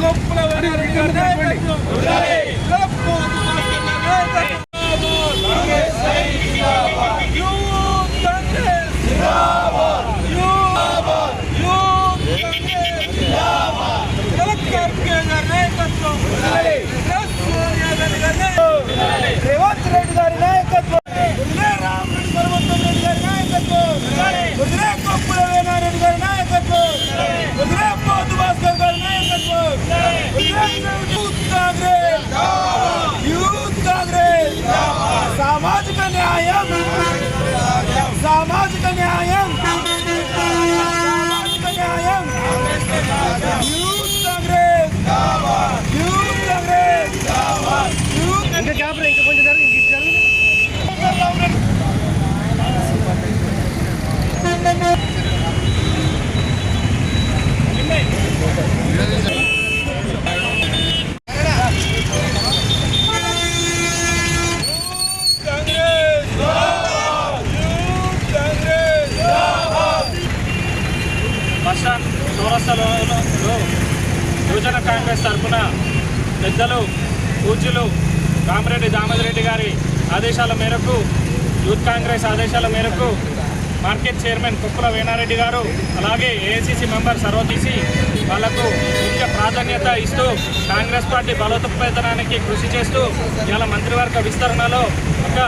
గొప్పల వెనరెడ్డి గారి నాయకత్వం రేపు youth Congress youth youth Congress collector కే గారి నాయకత్వం సోనియా గాంధీ గారి నాయకత్వం రేవంత్ రెడ్డి గారి నాయకత్వం వదిలే రామరెడ్డి పర్వతం రెడ్డి గారి నాయకత్వం వదిలే కొప్పుల వేనారెడ్డి గారి నాయకత్వం వదిలే పోతు భాస్కర్ గారి నాయకత్వం వదిలే యూత్ కాంగ్రెస్ యూత్ కాంగ్రెస్ సామాజిక న్యాయం సామాజిక న్యాయం సామాజిక న్యాయం youth Congress youth Congress youth ఇంకా కొంచెం జరుగు ఇంక జరుగు. కాంగ్రెస్ బస్టాండ్ చౌరస్తాలో యువజన కాంగ్రెస్ తరఫున పెద్దలు పూజలు రామరెడ్డి దామోదరెడ్డి గారి ఆదేశాల మేరకు యూత్ కాంగ్రెస్ ఆదేశాల మేరకు మార్కెట్ చైర్మన్ కుక్కుల వేణారెడ్డి గారు అలాగే ఏఐసిసి మెంబర్ సర్వతీసి వాళ్ళకు ముఖ్య ప్రాధాన్యత ఇస్తూ కాంగ్రెస్ పార్టీ బలోపేతనానికి కృషి చేస్తూ ఇవాళ మంత్రివర్గ విస్తరణలో ఒక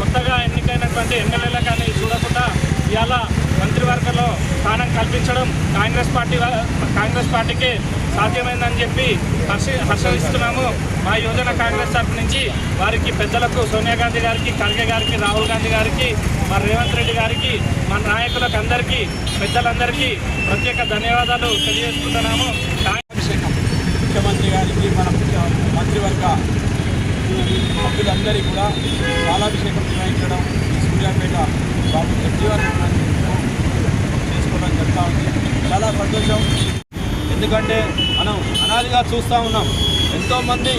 కొత్తగా ఎన్నికైనటువంటి ఎమ్మెల్యేల కానీ చూడకుండా ఇవాళ మంత్రివర్గంలో స్థానం కల్పించడం కాంగ్రెస్ పార్టీ కాంగ్రెస్ పార్టీకి సాధ్యమైందని చెప్పి హర్ష హర్షిస్తున్నాము. మా యోజన కాంగ్రెస్ తరఫు నుంచి వారికి పెద్దలకు సోనియా గాంధీ గారికి ఖర్గే గారికి రాహుల్ గాంధీ గారికి మా రేవంత్ రెడ్డి గారికి మా నాయకులకు అందరికీ పెద్దలందరికీ ప్రత్యేక ధన్యవాదాలు తెలియజేసుకుంటున్నాము. అభిషేకం ముఖ్యమంత్రి గారికి మన మంత్రివర్గ సభ్యులందరికీ కూడా బాలాభిషేకం నిర్వహించడం సూర్యాపేట బాబు జగ్జీవన్ చేసుకోవడం జరుగుతూ ఉంది. చాలా సంతోషం. ఎందుకంటే మనం అనాదిగా చూస్తూ ఉన్నాం. ఎంతోమంది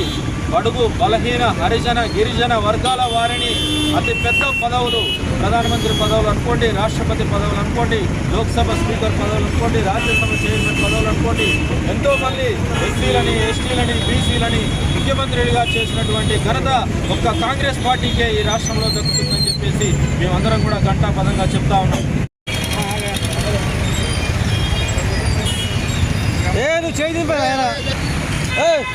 బడుగు బలహీన హరిజన గిరిజన వర్గాల వారిని అతి పెద్ద పదవులు ప్రధానమంత్రి పదవులు అనుకోండి రాష్ట్రపతి పదవులు అనుకోండి లోక్సభ స్పీకర్ పదవులు అనుకోండి రాజ్యసభ చైర్మన్ పదవులు అనుకోండి ఎంతోమంది ఎస్సీలని ఎస్టీలని బీసీలని ముఖ్యమంత్రులుగా చేసినటువంటి ఘనత ఒక్క కాంగ్రెస్ పార్టీకే ఈ రాష్ట్రంలో దక్కుతుందని చెప్పేసి మేమందరం కూడా ఘంటాపదంగా చెప్తా ఉన్నాం. 钱已经回来了。哎。